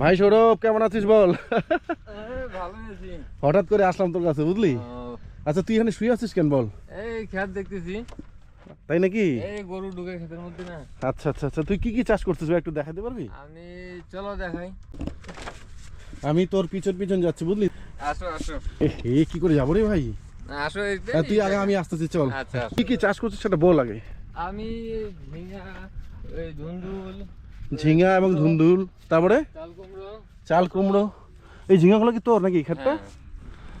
ভাই সৌরভ কেমন আছিস বল? হঠাৎ করে আসলাম তোর কাছে বুঝলি? আচ্ছা তুই এখানে শুয়ে আছিস কেন বল? এই খেত দেখতেছি। তাই নাকি? এই গরু ঢুকে ক্ষেতের মধ্যে না। আচ্ছা আচ্ছা আচ্ছা তুই কি কি চাষ করছিস একটু দেখাতে পারবি? আমি চলো দেখাই। আমি তোর পিছন পিছন যাচ্ছি বুঝলি? আসো আসো। এ কি করে যাব রে ভাই? আসো এই হ্যাঁ, তুই আগে আমি আসতেছি চল। আচ্ছা। কি কি চাষ করছিস সেটা বল আগে। আমি ঝিঙ্গা এই ধুন্দুল ঝিঙা এবং ধুন্দুল তারপরে? চাল কুমড়ো। এই ঝিঙাগুলো কি তোর নাকি হ্যাঁ,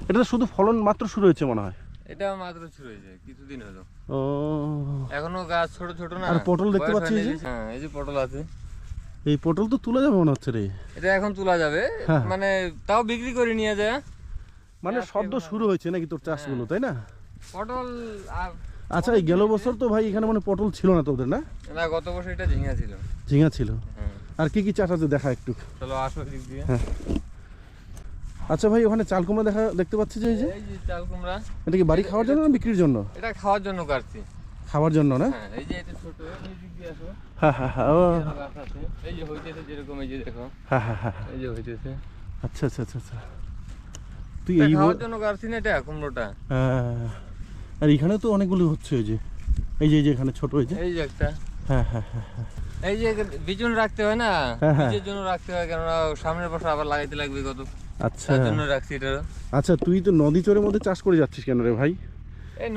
এটা তো শুধু ফলন মাত্র শুরু হয়েছে মনে হয়? এটা মাত্র শুরু হয়েছে কিছুদিন হলো। ও। এখনও গাছ ছোট ছোট না আর পটল দেখতে বয়স পাচ্ছি এই হয়নি। যে? হ্যাঁ এই যে পটল আছে। এই পটল তো তুলে যাবে মনে হচ্ছে রে। এটা এখন তোলা যাবে। হ্যাঁ। মানে তাও বিক্রি করে নিয়ে যায় মানে সদ্য শুরু হয়েছে নাকি তোর চাষগুলো তাই না? পটল আর আচ্ছা এই গেল বছর তো ভাই এখানে মানে পটল ছিল না তোদের না? না গত বছর এটা ঝিঙ্গা ছিল। ঝিঙা ছিল। হ্যাঁ আর কি কি চাষ আছে দেখা একটু। চলো আসো দিক দিয়ে। আচ্ছা ভাই ওখানে চাল কুমড়া দেখা দেখতে পাচ্ছি যে এই যে? চাল কুমড়া। এটা কি বাড়ি খাওয়ার জন্য না বিক্রির জন্য? এটা খাওয়ার জন্য কাটছি। খাওয়ার জন্য না? হ্যাঁ এই যে এটা ছোট এই দিক দিয়ে আসো। হ্যাঁ হ্যাঁ হ্যাঁ এই যে হইতেছে যেরকম এই যে দেখো। হ্যাঁ হ্যাঁ হ্যাঁ এই যে হইতেছে। আচ্ছা আচ্ছা আচ্ছা আচ্ছা। তুই এই খাওয়ার জন্য কাটছি না এটা কুমড়োটা। হ্যাঁ। আর এখানে তো অনেকগুলো হচ্ছে ওই যে এই যে এই যে এখানে ছোট হয়েছে এই যে একটা। হ্যাঁ হ্যাঁ হ্যাঁ হ্যাঁ। এই যে বিজন রাখতে হয় না? হ্যাঁ, হ্যাঁ। বীজের জন্য রাখতে হয় কেননা সামনের বছর আবার লাগাইতে লাগবে কত। আচ্ছা। জন্য রাখছি এটা আচ্ছা তুই তো নদী চরের মধ্যে চাষ করে যাচ্ছিস কেন রে ভাই?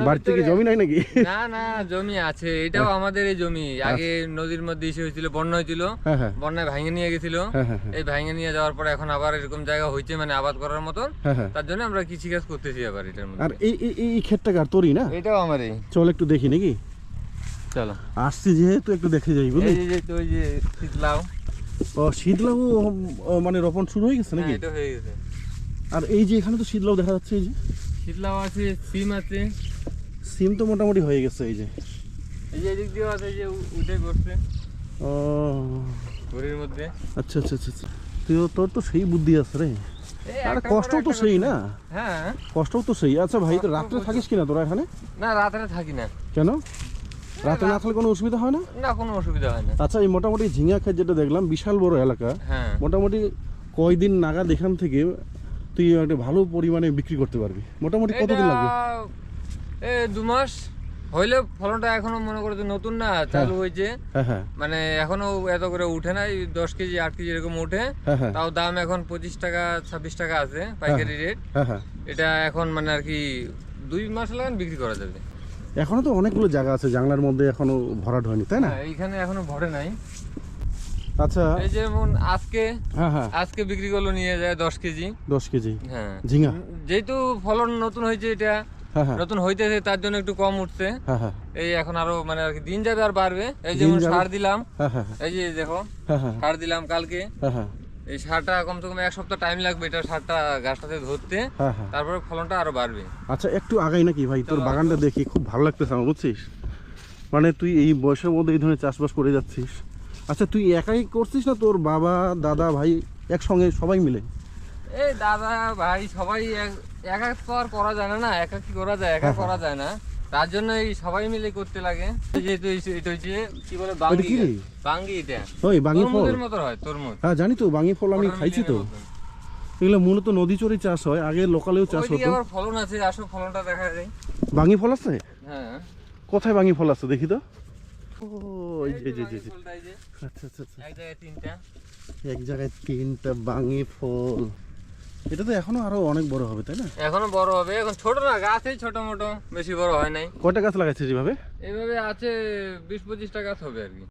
বাড়িতে কি জমি নাই নাকি? না না জমি আছে। এটাও আমাদের এই জমি। আগে নদীর মধ্যে হয়েছিল বন্যা হয়েছিল। হ্যাঁ হ্যাঁ। বন্যায় ভাঙে নিয়ে গেছিল। হ্যাঁ হ্যাঁ হ্যাঁ। এই ভাঙে নিয়ে যাওয়ার পর এখন আবার এরকম জায়গা হয়েছে মানে আবাদ করার মতন। হ্যাঁ হ্যাঁ। তার জন্য আমরা কৃষিকাজ করতেছি আবার এটার মধ্যে। এই এই এই ক্ষেতটা কার তোরই না? এটাও আমারই। চল একটু দেখি নাকি? চলো। আসছি যেহেতু একটু দেখে যাই বুঝলি? এই যে ওই যে শীতলাও। ও শীতলাও মানে রোপণ শুরু হয়ে গেছে নাকি? হ্যাঁ, এটা হয়ে গেছে। আর এই যে এখানে তো শীতলাও দেখা যাচ্ছে এই যে। শীতলাও আছে সিম আছে। সিম তো মোটামুটি হয়ে গেছে এই যে। এই যে এদিক দিয়েও আছে এই যে উ- উঠে করছে ও। ঘড়ির মধ্যে। আচ্ছা আচ্ছা আচ্ছা আচ্ছা। তুই তোর তো সেই বুদ্ধি আছে রে। আর একটার তো সেই না? হ্যাঁ। কষ্টও তো সেই। আচ্ছা ভাই তো রাত্রে। থাকিস কিনা তোরা এখানে? না রাত্রে থাকি না। কেন? রাতে না থাকলে কোনো অসুবিধা হয় না? না কোনো অসুবিধা হয় না। আচ্ছা এই মোটামুটি ঝিঙা ক্ষেত যেটা দেখলাম বিশাল বড় এলাকা। হ্যাঁ। মোটামুটি কয়দিন নাগাদ এখান থেকে তুই একটা ভালো পরিমাণে বিক্রি করতে পারবি। মোটামুটি কতদিন লাগবে? এ দু মাস হইলে ফলনটা এখনও মনে করে নতুন না চালু হয়েছে। হ্যাঁ হ্যাঁ। মানে এখনও এত করে উঠে নাই দশ কেজি আট কেজি এরকম উঠে। হ্যাঁ হ্যাঁ। তাও দাম এখন পঁচিশ টাকা ছাব্বিশ টাকা আছে পাইকারি রেট হ্যাঁ। হ্যাঁ এটা এখন মানে আর কি দুই মাস লাগান বিক্রি করা যাবে। এখনও তো অনেকগুলো জায়গা আছে জানলার মধ্যে এখনও ভরাট হয়নি তাই না? হ্যাঁ এইখানে এখনও ভরে নাই। আচ্ছা। এই যেমন আজকে হ্যাঁ হ্যাঁ। আজকে বিক্রি করল নিয়ে যায় দশ কেজি। দশ কেজি। হ্যাঁ। ঝিঙা। যেহেতু ফলন নতুন হয়েছে এটা হ্যাঁ হ্যাঁ নতুন হইতেছে তার জন্য একটু কম উঠছে। হ্যাঁ হ্যাঁ। এই এখন আরও মানে আর কি দিন যাবে আর বাড়বে। এই যেমন সার দিলাম হ্যাঁ হ্যাঁ এই যে দেখো হ্যাঁ হ্যাঁ। সার দিলাম কালকে। হ্যাঁ হ্যাঁ। এই সারটা কমসে কম এক সপ্তাহ টাইম লাগবে এটা সারটা গাছটাতে ধরতে। হ্যাঁ হ্যাঁ। তারপরে ফলনটা আরও বাড়বে। আচ্ছা একটু আগাই নাকি ভাই তোর বাগানটা দেখি খুব ভালো লাগতেছে আমার বুঝছিস? মানে তুই এই বয়সের মধ্যে এই ধরনের চাষবাস করে যাচ্ছিস। আচ্ছা তুই একাই করছিস না তোর বাবা দাদা ভাই একসঙ্গে সবাই মিলে? এই দাদা ভাই সবাই এক- তো আর করা যায় না না? একা কি করা যায়? একা করা যায় না। তার জন্য এই সবাই মিলে করতে লাগে। যেহেতু এটা হচ্ছে কি বলে বাঙ্গি। বাঙ্গি এটা। ওই ফল? মতো হয় তরমুজ। হ্যাঁ জানি তো বাঙি ফল আমি খাইছি তো। এগুলো মূলত নদী চরে চাষ হয় আগে লোকালেও চাষ হতো। আবার ফলন আছে আসো ফলনটা দেখা যায় বাঙি ফল আছে? হ্যাঁ। কোথায় বাঙি ফল আছে দেখি তো। ও এই যে যে যে যে যে। ফলটা এই যে, আচ্ছা আচ্ছা আচ্ছা। এক জায়গায় তিনটা। এক জায়গায় তিনটা বাঙি ফল। এটা তো এখনও আরও অনেক বড় হবে তাই না? এখনও বড় হবে এখন ছোট না গাছই ছোট মোটো বেশি বড় হয় নাই। কটা গাছ লাগাইছিস এভাবে? এইভাবে আছে বিশ পঁচিশটা গাছ হবে আর কি।